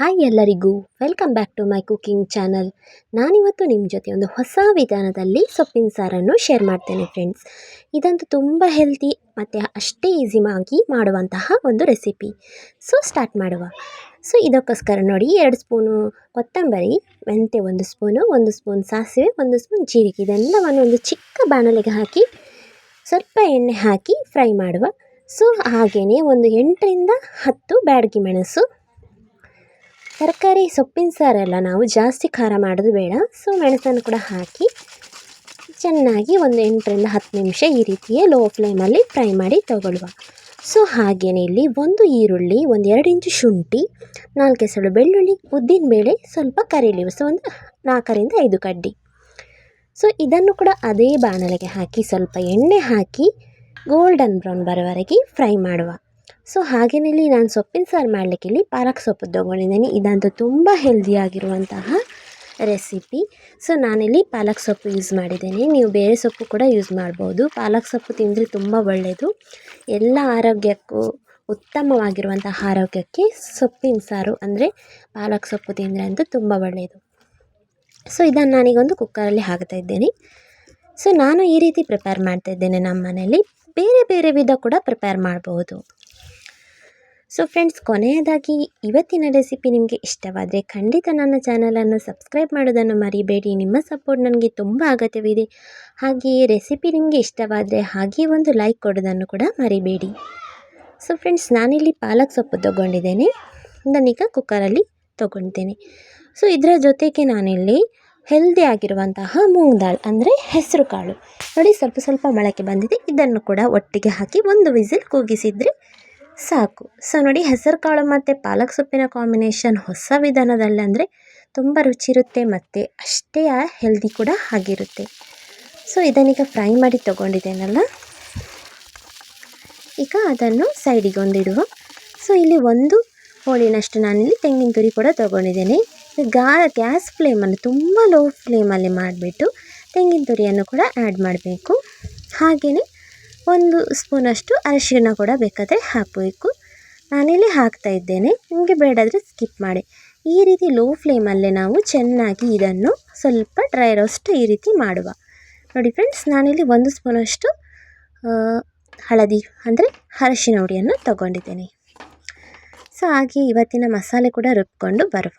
Hi ಎಲ್ಲರಿಗೂ welcome back to my cooking channel ನಾನಿವತ್ತು ನಿಮ್ಮ ಜೊತೆ ಒಂದು ಹೊಸ ವಿಧಾನದಲ್ಲಿ ಸೊಪ್ಪಿನ ಸಾರನ್ನು ಶೇರ್ ಮಾಡ್ತೇನೆ ಫ್ರೆಂಡ್ಸ್ ಇದಂತೂ ತುಂಬ ಹೆಲ್ತಿ ಮತ್ತು ಅಷ್ಟೇ ಈಸಿಯಾಗಿ ಮಾಡುವಂತಹ ಒಂದು ರೆಸಿಪಿ ಸೊ ಸ್ಟಾರ್ಟ್ ಮಾಡುವ. ಸೊ ಇದಕ್ಕೋಸ್ಕರ ನೋಡಿ, ಎರಡು ಸ್ಪೂನು ಕೊತ್ತಂಬರಿ, ಮೆಂತೆ ಒಂದು ಸ್ಪೂನು, ಒಂದು ಸ್ಪೂನ್ ಸಾಸಿವೆ, ಒಂದು ಸ್ಪೂನ್ ಜೀರಿಗೆ. ಇದೆಲ್ಲವನ್ನು ಒಂದು ಚಿಕ್ಕ ಬಾಣಲೆಗೆ ಹಾಕಿ, ಸ್ವಲ್ಪ ಎಣ್ಣೆ ಹಾಕಿ ಫ್ರೈ ಮಾಡುವ. ಸೊ ಹಾಗೆಯೇ ಒಂದು ಎಂಟರಿಂದ ಹತ್ತು ಬ್ಯಾಡಗಿ ಮೆಣಸು. ತರಕಾರಿ ಸೊಪ್ಪಿನ ಸಾರೆಲ್ಲ, ನಾವು ಜಾಸ್ತಿ ಖಾರ ಮಾಡೋದು ಬೇಡ. ಸೊ ಮೆಣಸನ್ನು ಕೂಡ ಹಾಕಿ ಚೆನ್ನಾಗಿ ಒಂದು ಎಂಟರಿಂದ ಹತ್ತು ನಿಮಿಷ ಈ ರೀತಿಯೇ ಲೋ ಫ್ಲೇಮಲ್ಲಿ ಫ್ರೈ ಮಾಡಿ ತಗೊಳ್ಳುವ. ಸೊ ಹಾಗೆಯೇ ಇಲ್ಲಿ ಒಂದು ಈರುಳ್ಳಿ, ಒಂದು ಎರಡು ಇಂಚು ಶುಂಠಿ, ನಾಲ್ಕು ಎಸಳು ಬೆಳ್ಳುಳ್ಳಿ ಉದ್ದಿನಬೇಳೆ ಸ್ವಲ್ಪ ಕರಿಲಿವು ಸೊ ಒಂದು ನಾಲ್ಕರಿಂದ ಐದು ಕಡ್ಡಿ. ಸೊ ಇದನ್ನು ಕೂಡ ಅದೇ ಬಾಣಲೆಗೆ ಹಾಕಿ ಸ್ವಲ್ಪ ಎಣ್ಣೆ ಹಾಕಿ ಗೋಲ್ಡನ್ ಬ್ರೌನ್ ಬರೋವರೆಗೆ ಫ್ರೈ ಮಾಡುವ. ಸೊ ಹಾಗೇನಲ್ಲಿ ನಾನು ಸೊಪ್ಪಿನ ಸಾರು ಮಾಡಲಿಕ್ಕೆ ಇಲ್ಲಿ ಪಾಲಕ್ ಸೊಪ್ಪು ತೊಗೊಂಡಿದ್ದೀನಿ. ಇದಂತೂ ತುಂಬ ಹೆಲ್ದಿಯಾಗಿರುವಂತಹ ರೆಸಿಪಿ ಸೊ ನಾನಿಲ್ಲಿ ಪಾಲಕ್ ಸೊಪ್ಪು ಯೂಸ್ ಮಾಡಿದ್ದೇನೆ. ನೀವು ಬೇರೆ ಸೊಪ್ಪು ಕೂಡ ಯೂಸ್ ಮಾಡ್ಬೋದು. ಪಾಲಕ್ ಸೊಪ್ಪು ತಿಂದರೆ ತುಂಬ ಒಳ್ಳೆಯದು ಎಲ್ಲ ಆರೋಗ್ಯಕ್ಕೂ ಉತ್ತಮವಾಗಿರುವಂತಹ ಆರೋಗ್ಯಕ್ಕೆ ಸೊಪ್ಪಿನ ಸಾರು ಅಂದರೆ ಪಾಲಕ್ ಸೊಪ್ಪು ತಿಂದರೆ ಅಂತೂ ತುಂಬ ಒಳ್ಳೆಯದು ಸೊ ಇದನ್ನು ನಾನೀಗೊಂದು ಕುಕ್ಕರಲ್ಲಿ ಹಾಕ್ತಾ ಇದ್ದೇನೆ. ಸೊ ನಾನು ಈ ರೀತಿ ಪ್ರಿಪೇರ್ ಮಾಡ್ತಾ ಇದ್ದೇನೆ ನಮ್ಮ ಮನೆಯಲ್ಲಿ ಬೇರೆ ಬೇರೆ ವಿಧ ಕೂಡ ಪ್ರಿಪೇರ್ ಮಾಡಬಹುದು ಸೊ ಫ್ರೆಂಡ್ಸ್ ಕೊನೆಯದಾಗಿ ಇವತ್ತಿನ ರೆಸಿಪಿ ನಿಮಗೆ ಇಷ್ಟವಾದರೆ ಖಂಡಿತ ನನ್ನ ಚಾನಲನ್ನು ಸಬ್ಸ್ಕ್ರೈಬ್ ಮಾಡೋದನ್ನು ಮರಿಬೇಡಿ. ನಿಮ್ಮ ಸಪೋರ್ಟ್ ನನಗೆ ತುಂಬ ಅಗತ್ಯವಿದೆ. ಹಾಗೆಯೇ ರೆಸಿಪಿ ನಿಮಗೆ ಇಷ್ಟವಾದರೆ ಹಾಗೆಯೇ ಒಂದು ಲೈಕ್ ಕೊಡೋದನ್ನು ಕೂಡ ಮರಿಬೇಡಿ. ಸೊ ಫ್ರೆಂಡ್ಸ್ ನಾನಿಲ್ಲಿ ಪಾಲಕ್ ಸೊಪ್ಪು ತೊಗೊಂಡಿದ್ದೇನೆ. ನಾನೀಗ ಕುಕ್ಕರಲ್ಲಿ ತೊಗೊಳ್ತೇನೆ ಸೊ ಇದರ ಜೊತೆಗೆ ನಾನಿಲ್ಲಿ ಹೆಲ್ದಿ ಆಗಿರುವಂತಹ ಮೂಂಗ್ ದಾಳ್ ಅಂದರೆ ಹೆಸರು ಕಾಳು. ನೋಡಿ ಸ್ವಲ್ಪ ಸ್ವಲ್ಪ ಮೊಳಕೆ ಬಂದಿದೆ. ಇದನ್ನು ಕೂಡ ಒಟ್ಟಿಗೆ ಹಾಕಿ ಒಂದು ವಿಸಿಲ್ ಕೂಗಿಸಿದರೆ ಸಾಕು. ಸೊ ನೋಡಿ ಹೆಸರು ಕಾಳು ಮತ್ತು ಪಾಲಕ್ ಸೊಪ್ಪಿನ ಕಾಂಬಿನೇಷನ್ ಹೊಸ ವಿಧಾನದಲ್ಲಿ ಅಂದರೆ ತುಂಬ ರುಚಿ ಇರುತ್ತೆ ಮತ್ತು ಅಷ್ಟೇ ಹೆಲ್ದಿ ಕೂಡ ಆಗಿರುತ್ತೆ. ಸೊ ಇದನ್ನೀಗ ಫ್ರೈ ಮಾಡಿ ತೊಗೊಂಡಿದ್ದೇನಲ್ಲ? ಈಗ ಅದನ್ನು ಸೈಡಿಗೆ ಒಂದಿಡುವ. ಸೊ ಇಲ್ಲಿ ಒಂದು ಹೋಳಿನಷ್ಟು ನಾನಿಲ್ಲಿ ತೆಂಗಿನ ತುರಿ ಕೂಡ ತೊಗೊಂಡಿದ್ದೇನೆ. ಗಾ ಗ್ಯಾಸ್ ಫ್ಲೇಮನ್ನು ತುಂಬ ಲೋ ಫ್ಲೇಮಲ್ಲಿ ಮಾಡಿಬಿಟ್ಟು ತೆಂಗಿನ ತುರಿಯನ್ನು ಕೂಡ ಆ್ಯಡ್ ಮಾಡಬೇಕು. ಹಾಗೆಯೇ ಒಂದು ಸ್ಪೂನಷ್ಟು ಅರಿಶಿಣ ಕೂಡ ಬೇಕಾದರೆ ಹಾಕಬೇಕು. ನಾನಿಲ್ಲಿ ಹಾಕ್ತಾ ಇದ್ದೇನೆ. ನಿಮಗೆ ಬೇಡಾದರೆ ಸ್ಕಿಪ್ ಮಾಡಿ. ಈ ರೀತಿ ಲೋ ಫ್ಲೇಮಲ್ಲೇ ನಾವು ಚೆನ್ನಾಗಿ ಇದನ್ನು ಸ್ವಲ್ಪ ಡ್ರೈ ರೋಸ್ಟ್ ಈ ರೀತಿ ಮಾಡುವ. ನೋಡಿ ಫ್ರೆಂಡ್ಸ್ ನಾನಿಲ್ಲಿ ಒಂದು ಸ್ಪೂನಷ್ಟು ಹಳದಿ ಅಂದರೆ ಅರಶಿನ ಹುಡಿಯನ್ನು ತಗೊಂಡಿದ್ದೇನೆ. ಸೊ ಹಾಗೆ ಇವತ್ತಿನ ಮಸಾಲೆ ಕೂಡ ರುಬ್ಕೊಂಡು ಬರುವ.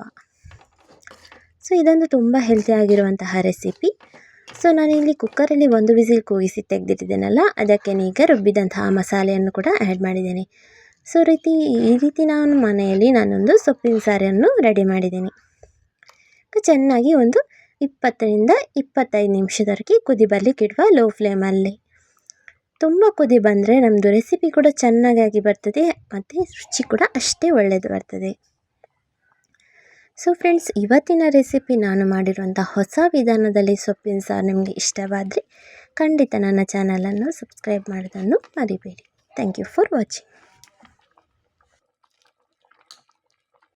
ಸೊ ಇದೊಂದು ತುಂಬ ಹೆಲ್ತಿಯಾಗಿರುವಂತಹ ರೆಸಿಪಿ ಸೊ ನಾನಿಲ್ಲಿ ಕುಕ್ಕರಲ್ಲಿ ಒಂದು ವಿಸಿಲ್ ಕೂಗಿಸಿ ತೆಗೆದಿಟ್ಟಿದ್ದೇನಲ್ಲ, ಅದಕ್ಕೆ ಈಗ ರುಬ್ಬಿದಂತಹ ಮಸಾಲೆಯನ್ನು ಕೂಡ ಆ್ಯಡ್ ಮಾಡಿದ್ದೇನೆ. ಸೊ ರೀತಿ, ಈ ರೀತಿ ನಾನು ಮನೆಯಲ್ಲಿ ನಾನೊಂದು ಸೊಪ್ಪಿನ ಸಾರನ್ನು ರೆಡಿ ಮಾಡಿದ್ದೀನಿ. ಚೆನ್ನಾಗಿ ಒಂದು ಇಪ್ಪತ್ತರಿಂದ ಇಪ್ಪತ್ತೈದು ನಿಮಿಷದವರೆಗೆ ಕುದಿ ಬರಲಿಕ್ಕೆ ಇಡುವ ಲೋ ಫ್ಲೇಮಲ್ಲಿ ತುಂಬ ಕುದಿ ಬಂದರೆ ನಮ್ಮದು ರೆಸಿಪಿ ಕೂಡ ಚೆನ್ನಾಗಿ ಬರ್ತದೆ, ಮತ್ತು ರುಚಿ ಕೂಡ ಅಷ್ಟೇ ಒಳ್ಳೆಯದು ಬರ್ತದೆ. ಸೊ ಫ್ರೆಂಡ್ಸ್ ಇವತ್ತಿನ ರೆಸಿಪಿ ನಾನು ಮಾಡಿರುವಂಥ ಹೊಸ ವಿಧಾನದಲ್ಲಿ ಸೊಪ್ಪಿನ ಸಾರು ನಿಮಗೆ ಇಷ್ಟವಾದರೆ ಖಂಡಿತ ನನ್ನ ಚಾನಲನ್ನು ಸಬ್ಸ್ಕ್ರೈಬ್ ಮಾಡೋದನ್ನು ಮರಿಬೇಡಿ. Thank you for watching